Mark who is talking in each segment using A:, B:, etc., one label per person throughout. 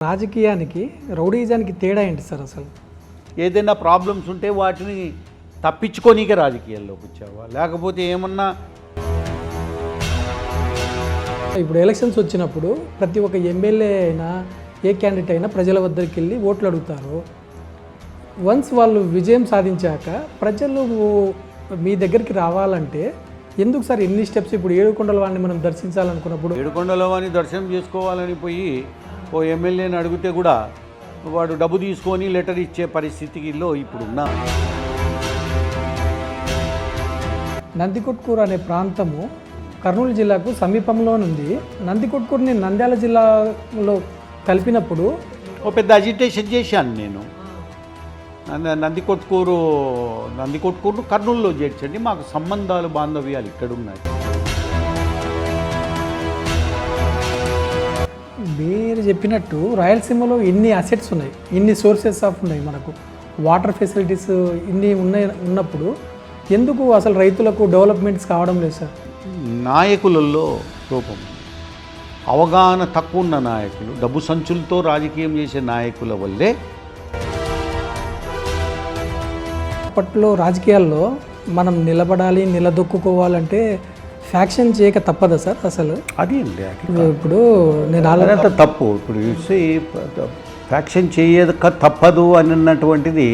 A: రాజకీయానికి రౌడీజానికి తేడా ఏంటి సార్ అసలు?
B: ఏదైనా ప్రాబ్లమ్స్ ఉంటే వాటిని తప్పించుకోనీకే రాజకీయాల్లోకి వచ్చావా? లేకపోతే ఏమన్నా
A: ఇప్పుడు ఎలక్షన్స్ వచ్చినప్పుడు ప్రతి ఒక్క ఎమ్మెల్యే అయినా ఏ క్యాండిడేట్ అయినా ప్రజల వద్దరికి వెళ్ళి ఓట్లు అడుగుతారు. వన్స్ వాళ్ళు విజయం సాధించాక ప్రజలు మీ దగ్గరికి రావాలంటే ఎందుకు సార్ ఎన్ని స్టెప్స్? ఇప్పుడు ఏడుకొండల వాడిని మనం దర్శించాలనుకున్నప్పుడు
B: ఏడుకొండలో అని దర్శనం చేసుకోవాలని పోయి ఓ ఎమ్మెల్యేని అడిగితే కూడా వాడు డబ్బు తీసుకొని లెటర్ ఇచ్చే పరిస్థితిలో ఇప్పుడు ఉన్నాం
A: నందికొట్కూరు అనే ప్రాంతము కర్నూలు జిల్లాకు సమీపంలోనుంది నందికొట్కూరుని నంద్యాల జిల్లాలో కలిపినప్పుడు
B: ఓ పెద్ద అజిటేషన్ చేశాను నేను. నంద- నందికొట్కూరు నందికొట్కూరు కర్నూలులో చేర్చండి. మాకు సంబంధాలు బాంధవ్యాలు ఇక్కడ ఉన్నాయి
A: మీరు చెప్పినట్టు రాయలసీమలో ఎన్ని అసెట్స్ ఉన్నాయి ఇన్ని సోర్సెస్ ఆఫ్ ఉన్నాయి మనకు. వాటర్ ఫెసిలిటీస్ ఇన్ని ఉన్నాయి ఉన్నప్పుడు ఎందుకు అసలు రైతులకు డెవలప్మెంట్స్ కావడం లేదు సార్?
B: నాయకులలో లోపం. అవగాహన తక్కువ ఉన్న నాయకులు డబ్బు సంచులతో రాజకీయం చేసే నాయకుల వల్లే
A: అప్పట్లో రాజకీయాల్లో మనం నిలబడాలి నిలదొక్కుకోవాలంటే ఫ్యాక్షన్ చేయక తప్పదా సార్ అసలు?
B: అది
A: ఇప్పుడు నేను
B: తప్పు. ఇప్పుడు చూస్తే ఫ్యాక్షన్ చేయక తప్పదు అని అన్నటువంటిది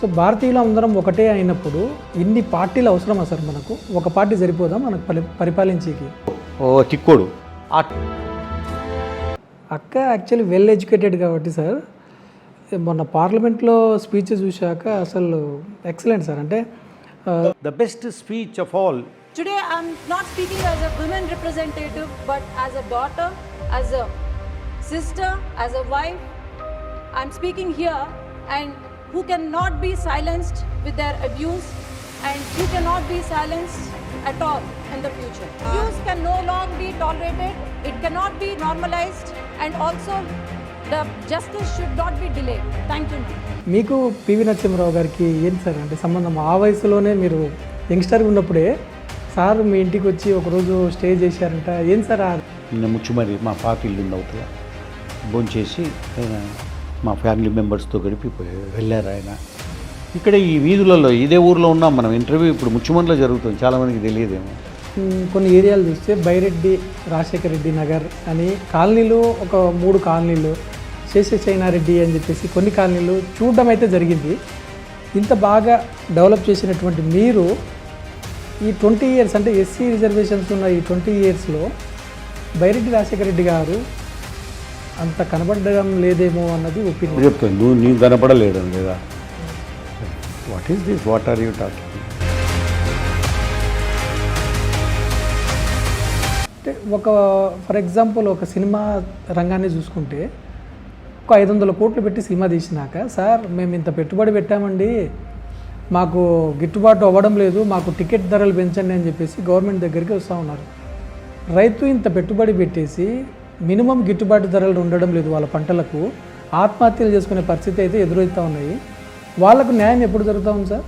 A: సో భారతీయులు అందరం ఒకటే అయినప్పుడు ఇన్ని పార్టీలు అవసరమా సార్ మనకు? ఒక పార్టీ సరిపోదా మనకు పరి పరిపాలించేకి?
B: ఓ తిక్కోడు ఆ
A: అక్క యాక్చువల్లీ వెల్ ఎడ్యుకేటెడ్ కాబట్టి sir. మొన్న పార్లమెంట్లో స్పీచ్ చూశాక అసలు ఎక్సలెంట్ సార్ అంటే ఆ,
B: the best speech of all
C: Today, I'm not speaking as a women representative, but as a daughter, as a sister, as a wife. I'm speaking here, and who cannot be silenced with their abuse, and who cannot be silenced at all in the future. Abuse can no longer be tolerated, it cannot be normalized, and also the justice should not be delayed. Thank you. ma'am.
A: మీకు P V Narasimha Rao గారికి ఏంటి sir అంటే సంబంధం? ఆ వయసులోనే మీరు youngster ఉన్నప్పుడే sir మీ ఇంటికి వచ్చి ఒకరోజు స్టే చేశారంట. ఏం సార్
B: నిన్న ముచ్చుమరి మా పాత ఇల్లు ఉంది అవతల. భోంచేసి ఆయన మా ఫ్యామిలీ మెంబర్స్తో గడిపి పోయి- వెళ్ళారు ఆయన. ఇక్కడ ఈ వీధులలో ఇదే ఊర్లో ఉన్నాం మనం. ఇంటర్వ్యూ ఇప్పుడు ముచ్చుమరిలో జరుగుతుంది. చాలామందికి తెలియదేమో.
A: కొన్ని ఏరియాలు చూస్తే బైరెడ్డి రాజశేఖర రెడ్డి నగర్ అని కాలనీలు ఒక మూడు కాలనీలు. శేషశైనారెడ్డి అని చెప్పేసి కొన్ని కాలనీలు చూడడం అయితే జరిగింది. ఇంత బాగా డెవలప్ చేసినటువంటి మీరు ఈ ట్వంటీ ఇయర్స్ అంటే ఎస్సీ రిజర్వేషన్స్ ఉన్న ఈ ట్వంటీ ఇయర్స్లో బైరెడ్డి రాజశేఖర రెడ్డి గారు అంత కనబడడం లేదేమో అన్నది ఒపీనియన్.
B: చెప్తాను నువ్వు నీకు కనపడలేడం లేదా? What is this what are you talking
A: అంటే ఒక ఫర్ ఎగ్జాంపుల్ ఒక సినిమా రంగాన్ని చూసుకుంటే ఒక ఐదు వందల కోట్లు పెట్టి సినిమా తీసినాక సార్ మేము ఇంత పెట్టుబడి పెట్టామండి. మాకు గిట్టుబాటు అవ్వడం లేదు. మాకు టికెట్ ధరలు పెంచండి అని చెప్పేసి గవర్నమెంట్ దగ్గరికి వస్తూ ఉన్నారు. రైతు ఇంత పెట్టుబడి పెట్టేసి మినిమం గిట్టుబాటు ధరలు ఉండడం లేదు వాళ్ళ పంటలకు. ఆత్మహత్యలు చేసుకునే పరిస్థితి అయితే ఎదురవుతూ ఉన్నాయి. వాళ్ళకు న్యాయం ఎప్పుడు జరుగుతూ ఉంది సార్?